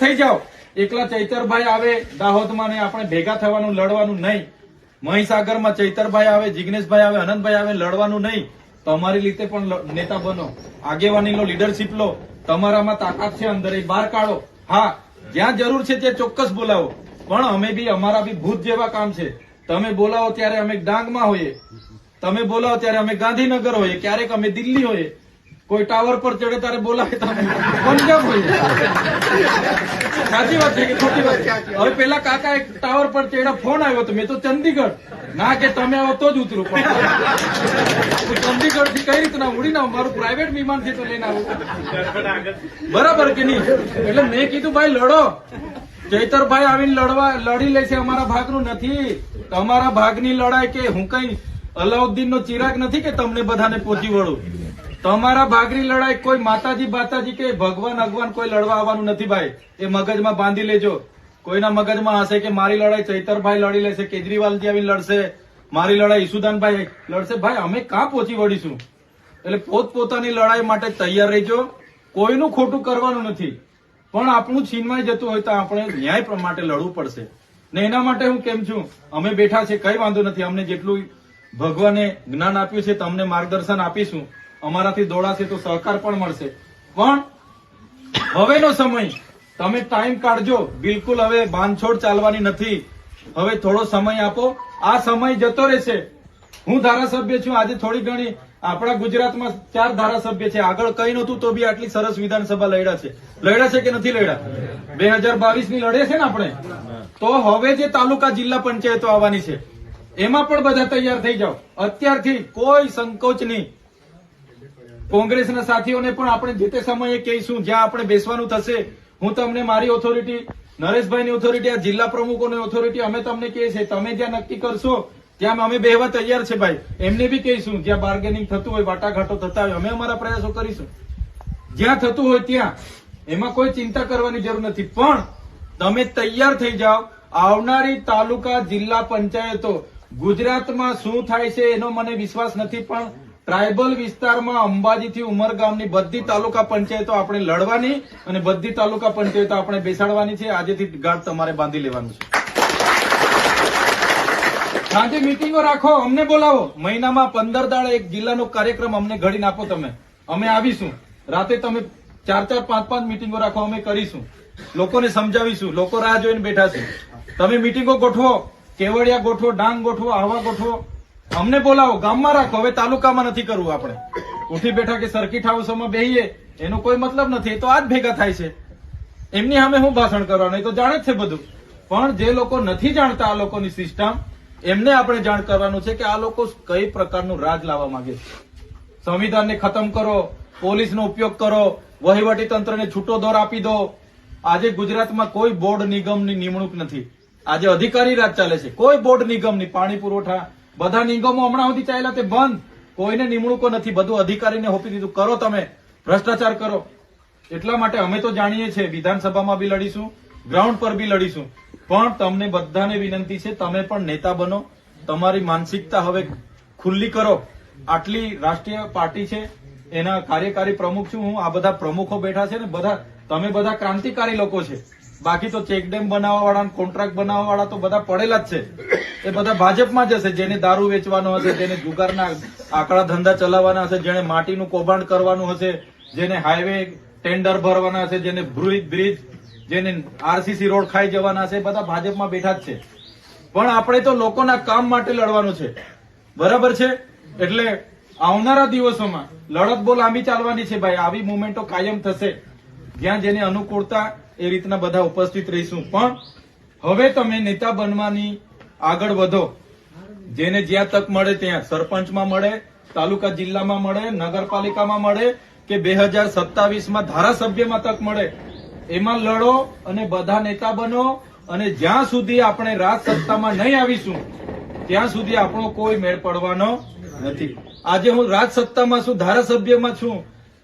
થઈ જાઓ. એકલા ચૈતરભાઈ આવે, દાહોદમાં ને આપણે ભેગા થવાનું, લડવાનું નહીં. મહીસાગરમાં ચૈતરભાઈ આવે, જિગ્નેશભાઈ આવે, અનંતભાઈ આવે, લડવાનું નહીં. તમારી રીતે પણ નેતા બનો. આગેવાની લો લીડરશીપ લો. તમારામાં તાકાત છે અંદર, એ બહાર કાઢો. હા, જ્યાં જરૂર છે ત્યાં ચોક્કસ બોલાવો. પણ અમે બી, અમારા બી ભૂત જેવા કામ છે. તમે બોલાવો ત્યારે અમે ડાંગમાં હોઈએ. તમે બોલાવો ત્યારે અમે ગાંધીનગર હોઈએ. ક્યારેક અમે દિલ્હી હોઈએ. કોઈ ટાવર પર ચડે તારે બોલાવે તો અમે. પંજાબ હોય સાચી વાત છે કે ખોટી વાત છે? હવે પેલા કાકા એક ટાવર પર ચડ્યા ફોન આવ્યો તો મેં તો ચંદીગઢ. ના કે તમે આવો તો જ ઉતરું પણ. ચંદીગઢથી કઈ રીતના ઉડીને આવું? મારું પ્રાઇવેટ વિમાનથી તો લઈને આવું. બરાબર કે નહીં? એટલે મેં કીધું ભાઈ લડો. ચૈતરભાઈ આવીને લડવા લડી લેશે અમારા ભાગનું નથી. તમારા ભાગની લડાઈ કે હું કઈ અલાઉદ્દીન નો ચિરાગ નથી કે તમને બધાને પહોંચી વળું? તમારા ભાગની લડાઈ કોઈ માતાજી બાતાજી કે ભગવાન અગવાન કોઈ લડવા આવવાનું નથી ભાઈ. એ મગજમાં બાંધી લેજો. કોઈના મગજમાં હશે કે મારી લડાઈ ચૈતરભાઈ લડી લેશે કેજરીવાલજી આવી લડશે, મારી લડાઈ ઈસુદાનભાઈ લડશે. ભાઈ, અમે કાં પહોંચી વળીશું? એટલે પોતપોતાની લડાઈ માટે તૈયાર રહેજો. કોઈનું ખોટું કરવાનું નથી. પણ આપણું છીનવાઈ જતું હોય તો આપણે ન્યાય માટે લડવું પડશે. ને એના માટે હું કેમ છું? અમે બેઠા છે કઈ વાંધો નથી. અમને જેટલું ભગવાને જ્ઞાન આપ્યું છે, તમને માર્ગદર્શન આપીશું. અમારાથી દોડાશે તો સહકાર પણ મળશે. પણ હવેનો સમય, તમે ટાઈમ કાઢજો. બિલકુલ હવે બાંધછોડ ચાલવાની નથી. હવે થોડો સમય આપો. આ સમય જતો રહેશે. હું ધારાસભ્ય છું. આજે થોડી ઘણી આપણા ગુજરાતમાં ચાર ધારાસભ્ય છે. આગળ કઈ નતું તો બી આટલી સરસ વિધાનસભા લડ્યા છે. લડ્યા છે કે નથી લડ્યા? બે હજાર બાવીસની લડે છે ને આપણે? તો હવે જે તાલુકા જિલ્લા પંચાયતો આવવાની છે, એમાં પણ બધા તૈયાર થઈ જાઓ. અત્યારથી કોઈ સંકોચ નહીં. કોંગ્રેસના સાથીઓને પણ આપણે જે તે સમયે કહીશું, જ્યાં આપણે બેસવાનું થશે, હું તમને મારી ઓથોરિટી નરેશભાઈની ઓથોરિટી આ જિલ્લા પ્રમુખોની ઓથોરિટી અમે તમને કહીએ છીએ, તમે જ્યાં નક્કી કરશો, ત્યાં અમે બેહવા તૈયાર છે ભાઈ. એમને બી કહીશું, જ્યાં બાર્ગેનિંગ થતું હોય, વાટાઘાટો થતા હોય, અમે અમારા પ્રયાસો કરીશું. જ્યાં થતું હોય ત્યાં. એમાં કોઈ ચિંતા કરવાની જરૂર નથી. પણ તમે તૈયાર થઈ જાઓ, આવનારી તાલુકા જિલ્લા પંચાયતો ગુજરાતમાં શું થાય છે એનો મને વિશ્વાસ નથી, પણ ટ્રાયબલ વિસ્તારમાં અંબાજીથી ઉમરગામની બધી તાલુકા પંચાયતો આપણે લડવાની અને બધી તાલુકા પંચાયતો આપણે બેસાડવાની છે. આજેથી ગાઢ તમારે બાંધી લેવાનું છે. સાંજે મિટિંગો રાખો, અમને બોલાવો. મહિનામાં પંદર દાડે એક જિલ્લાનો કાર્યક્રમ અમને ઘડી નાખો તમે. અમે આવીશું. રાતે તમે ચાર ચાર, પાંચ પાંચ મિટિંગો રાખો, અમે કરીશું. લોકોને સમજાવીશું. લોકો રાહ જોઈને બેઠા છે. તમે મિટિંગો ગોઠવો. કેવડિયા ગોઠવો, ડાંગ ગોઠવો, આહવા ગોઠવો. અમને બોલાવો, ગામમાં રાખો. હવે તાલુકામાં નથી કરવું આપણે. ઉઠી બેઠા કે સર્કિટ હાઉસોમાં બેહીએ, એનો કોઈ મતલબ નથી. એ તો આજ ભેગા થાય છે. એમની સામે હું ભાષણ કરવાનું? એ તો જાણે જ છે બધું. પણ જે લોકો નથી જાણતા આ લોકોની સિસ્ટમ એમને આપણે જાણ કરવાનું છે કે આ લોકો કઈ પ્રકારનું રાજ લાવવા માંગે છે. સંવિધાનને ખતમ કરો, પોલીસનો ઉપયોગ કરો, વહીવટી તંત્રને છૂટો દોર આપી દો. આજે ગુજરાતમાં કોઈ બોર્ડ નિગમની નિમણૂક નથી. આજે અધિકારી રાજ ચાલે છે. કોઈ બોર્ડ નિગમની પાણી પુરવઠા બધા નિગમો હમણાં સુધી ચાલ્યા તે બંધ. કોઈને નિમણૂકો નથી. બધું અધિકારીને હોપી દીધું. કરો તમે. ભ્રષ્ટાચાર કરો. એટલા માટે અમે તો જાણીએ છીએ, વિધાનસભામાં બી લડીશું, ગ્રાઉન્ડ પર બી લડીશું. પણ તમને બધાને વિનંતી છે, તમે પણ નેતા બનો. તમારી માનસિકતા હવે ખુલ્લી કરો. આટલી રાષ્ટ્રીય પાર્ટી છે, એના કાર્યકારી પ્રમુખ છું હું. આ બધા પ્રમુખો બેઠા છે ને બધા, તમે બધા ક્રાંતિકારી લોકો છે. બાકી તો ચેકડેમ બનાવવા વાળા કોન્ટ્રાક્ટ બનાવવા વાળા તો બધા પડેલા જ છે. એ બધા ભાજપમાં જ હશે, જેને દારૂ વેચવાનો હશે, જેને જુગારના આકડા ધંધા ચલાવવાના હશે જેને માટીનું કૌભાંડ કરવાનું હશે, જેને હાઈવે ટેન્ડર ભરવાના હશે, જેને બ્રિજ બ્રિજ, જેને આરસીસી રોડ ખાઈ જવાના હશે બધા ભાજપમાં બેઠા જ છે. પણ આપણે તો લોકોના કામ માટે લડવાનું છે. બરાબર છે? એટલે આવનારા દિવસોમાં લડત બહુ લાંબી ચાલવાની છે ભાઈ. આવી મુવમેન્ટો કાયમ થશે. જ્યાં જેને અનુકૂળતા એ રીતના બધા ઉપસ્થિત રહીશું. પણ હવે તમે નેતા બનવાની આગળ વધો. જેને જ્યાં તક મળે ત્યાં સરપંચમાં મળે, તાલુકા જિલ્લામાં મળે, નગરપાલિકામાં મળે કે બે હજાર સત્તાવીસમાં ધારાસભ્યમાં તક મળે, એમાં લડો અને બધા નેતા બનો અને જ્યાં સુધી આપણે રાજ સત્તામાં નહીં આવીશું, ત્યાં સુધી આપણો કોઈ મેળ પડવાનો નથી. આજે હું રાજ સત્તામાં છું, ધારાસભ્યમાં છું,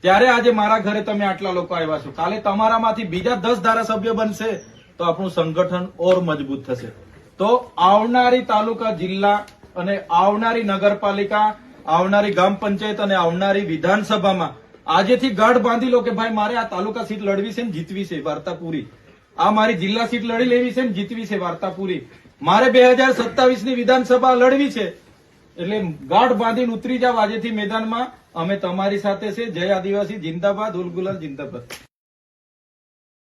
ત્યારે આજે મારા ઘરે તમે આટલા લોકો આવ્યા છો. કાલે તમારામાંથી બીજા દસ ધારાસભ્ય બનશે, તો આપણું સંગઠન ઓર મજબૂત થશે. તો આવનારી તાલુકા જિલ્લા અને આવનારી નગરપાલિકા, આવનારી ગ્રામ પંચાયત અને આવનારી વિધાનસભામાં આજેથી ગાઢ બાંધી લો કે ભાઈ મારે આ તાલુકા સીટ લડવી છે ને જીતવી છે, વાર્તા પૂરી. આ મારી જિલ્લા સીટ લડી લેવી છે ને જીતવી છે, વાર્તા પૂરી. મારે બે હજાર સત્તાવીસની વિધાનસભા લડવી છે, એટલે ગાઢ બાંધીને ઉતરી જાવ આજેથી મેદાનમાં. અમે તમારી સાથે છે. જય આદિવાસી, જિંદાબાદ ઉલગુલાલ જિંદાબાદ.